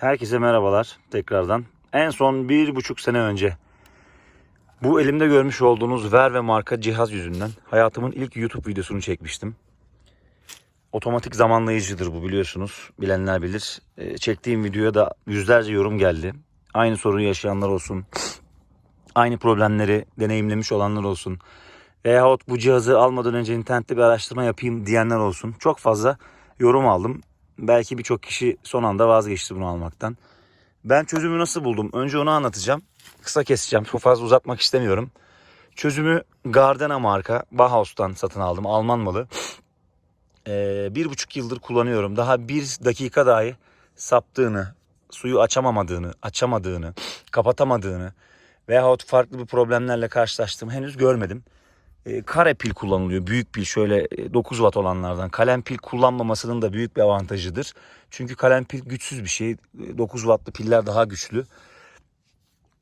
Herkese merhabalar tekrardan. En son bir buçuk sene önce bu elimde görmüş olduğunuz ver ve marka cihaz yüzünden hayatımın ilk YouTube videosunu çekmiştim. Otomatik zamanlayıcıdır bu biliyorsunuz. Bilenler bilir. Ee, Çektiğim videoya da yüzlerce yorum geldi. Aynı sorunu yaşayanlar olsun. Aynı problemleri deneyimlemiş olanlar olsun. Veyahut bu cihazı almadan önce internette bir araştırma yapayım diyenler olsun. Çok fazla yorum aldım. Belki birçok kişi son anda vazgeçti bunu almaktan. Ben çözümü nasıl buldum? Önce onu anlatacağım. Kısa keseceğim. Çok fazla uzatmak istemiyorum. Çözümü Gardena marka Bauhaus'tan satın aldım. Alman malı. Ee, bir buçuk yıldır kullanıyorum. Daha bir dakika dahi saptığını, suyu açamamadığını, açamadığını, kapatamadığını veyahut farklı bir problemlerle karşılaştığımı henüz görmedim. E, kare pil kullanılıyor. Büyük pil şöyle e, 9 watt olanlardan. Kalem pil kullanmamasının da büyük bir avantajıdır. Çünkü kalem pil güçsüz bir şey. E, 9 wattlı piller daha güçlü.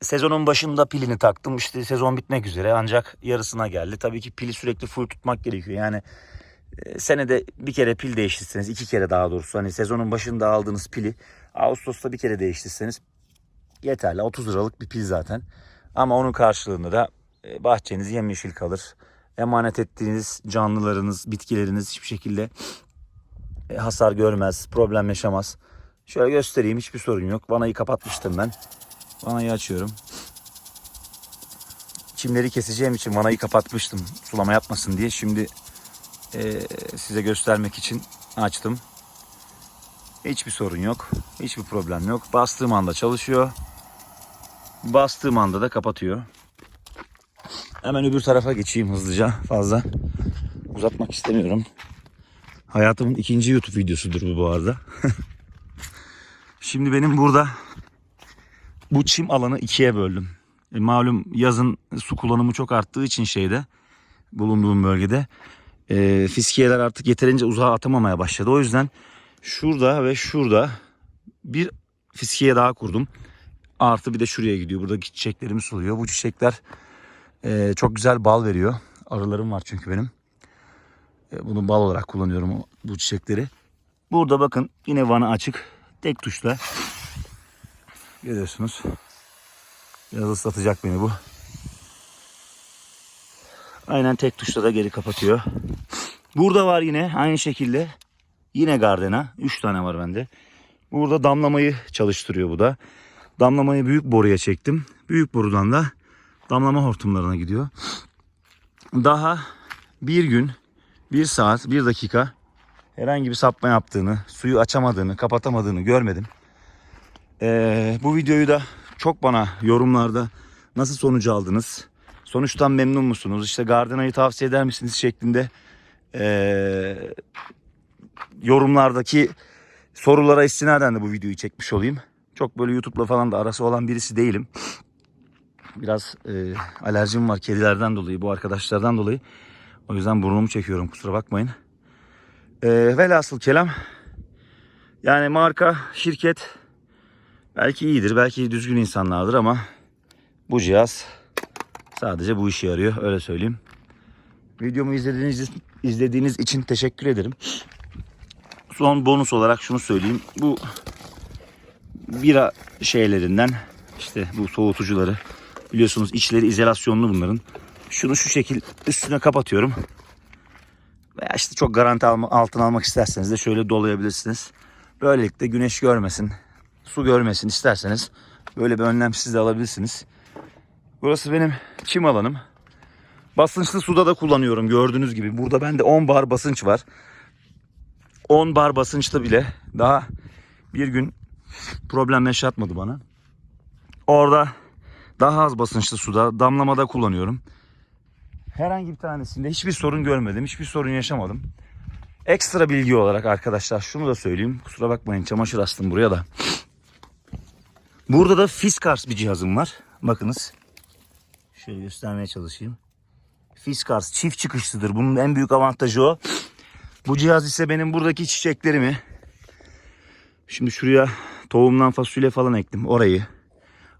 Sezonun başında pilini taktım. İşte sezon bitmek üzere ancak yarısına geldi. Tabii ki pili sürekli full tutmak gerekiyor. Yani e, senede bir kere pil değiştirseniz, iki kere daha doğrusu hani sezonun başında aldığınız pili Ağustos'ta bir kere değiştirseniz yeterli. 30 liralık bir pil zaten. Ama onun karşılığında da e, bahçeniz yemyeşil kalır. Emanet ettiğiniz canlılarınız, bitkileriniz hiçbir şekilde e, hasar görmez, problem yaşamaz. Şöyle göstereyim hiçbir sorun yok. Vanayı kapatmıştım ben. Vanayı açıyorum. Çimleri keseceğim için vanayı kapatmıştım sulama yapmasın diye. Şimdi e, size göstermek için açtım. Hiçbir sorun yok. Hiçbir problem yok. Bastığım anda çalışıyor. Bastığım anda da kapatıyor. Hemen öbür tarafa geçeyim hızlıca. Fazla uzatmak istemiyorum. Hayatımın ikinci YouTube videosudur bu bu arada. Şimdi benim burada bu çim alanı ikiye böldüm. E, malum yazın su kullanımı çok arttığı için şeyde bulunduğum bölgede e, fiskiyeler artık yeterince uzağa atamamaya başladı. O yüzden şurada ve şurada bir fiskiye daha kurdum. Artı bir de şuraya gidiyor. Buradaki çiçeklerimi suluyor. Bu çiçekler e, çok güzel bal veriyor. Arılarım var çünkü benim. E, bunu bal olarak kullanıyorum bu çiçekleri. Burada bakın yine vanı açık. Tek tuşla. Görüyorsunuz. Biraz ıslatacak beni bu. Aynen tek tuşla da geri kapatıyor. Burada var yine aynı şekilde. Yine Gardena. 3 tane var bende. Burada damlamayı çalıştırıyor bu da. Damlamayı büyük boruya çektim. Büyük borudan da damlama hortumlarına gidiyor. Daha bir gün, bir saat, bir dakika herhangi bir sapma yaptığını, suyu açamadığını, kapatamadığını görmedim. Ee, bu videoyu da çok bana yorumlarda nasıl sonucu aldınız? Sonuçtan memnun musunuz? İşte Gardena'yı tavsiye eder misiniz şeklinde ee, yorumlardaki sorulara istinaden de bu videoyu çekmiş olayım. Çok böyle YouTube'la falan da arası olan birisi değilim. Biraz e, alerjim var kedilerden dolayı, bu arkadaşlardan dolayı. O yüzden burnumu çekiyorum kusura bakmayın. E, velhasıl kelam. Yani marka, şirket belki iyidir, belki düzgün insanlardır ama bu cihaz sadece bu işe yarıyor öyle söyleyeyim. Videomu izlediğiniz, izlediğiniz için teşekkür ederim. Son bonus olarak şunu söyleyeyim. Bu bira şeylerinden işte bu soğutucuları biliyorsunuz içleri izolasyonlu bunların. Şunu şu şekil üstüne kapatıyorum. Veya işte çok garanti alma, altına almak isterseniz de şöyle dolayabilirsiniz. Böylelikle güneş görmesin, su görmesin isterseniz böyle bir önlem siz de alabilirsiniz. Burası benim çim alanım. Basınçlı suda da kullanıyorum gördüğünüz gibi. Burada bende 10 bar basınç var. 10 bar basınçlı bile daha bir gün problem yaşatmadı bana. Orada daha az basınçlı suda damlamada kullanıyorum. Herhangi bir tanesinde hiçbir sorun görmedim. Hiçbir sorun yaşamadım. Ekstra bilgi olarak arkadaşlar şunu da söyleyeyim. Kusura bakmayın çamaşır astım buraya da. Burada da Fiskars bir cihazım var. Bakınız. Şöyle göstermeye çalışayım. Fiskars çift çıkışlıdır. Bunun en büyük avantajı o. Bu cihaz ise benim buradaki çiçeklerimi Şimdi şuraya tohumdan fasulye falan ektim orayı.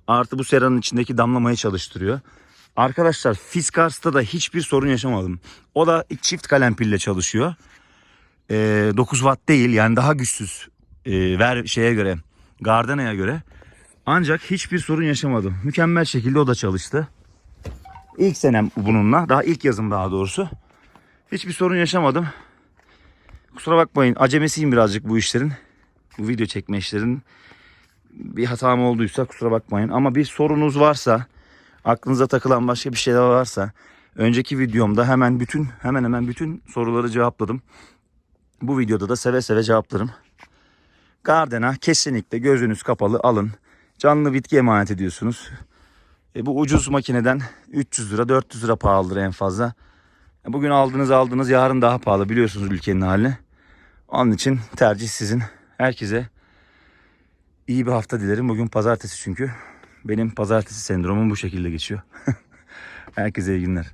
Artı bu seranın içindeki damlamayı çalıştırıyor. Arkadaşlar Fiskars'ta da hiçbir sorun yaşamadım. O da çift kalem pille çalışıyor. Ee, 9 watt değil yani daha güçsüz. Ee, ver şeye göre Gardena'ya göre. Ancak hiçbir sorun yaşamadım. Mükemmel şekilde o da çalıştı. İlk senem bununla. Daha ilk yazım daha doğrusu. Hiçbir sorun yaşamadım. Kusura bakmayın. Acemesiyim birazcık bu işlerin. Bu video çekme işlerin. Bir hatam olduysa kusura bakmayın. Ama bir sorunuz varsa, aklınıza takılan başka bir şeyler varsa önceki videomda hemen bütün hemen hemen bütün soruları cevapladım. Bu videoda da seve seve cevaplarım. Gardena kesinlikle gözünüz kapalı alın. Canlı bitki emanet ediyorsunuz. E, bu ucuz makineden 300 lira 400 lira pahalıdır en fazla. E, Bugün aldınız aldınız yarın daha pahalı biliyorsunuz ülkenin halini. Onun için tercih sizin. Herkese iyi bir hafta dilerim. Bugün pazartesi çünkü. Benim pazartesi sendromum bu şekilde geçiyor. Herkese iyi günler.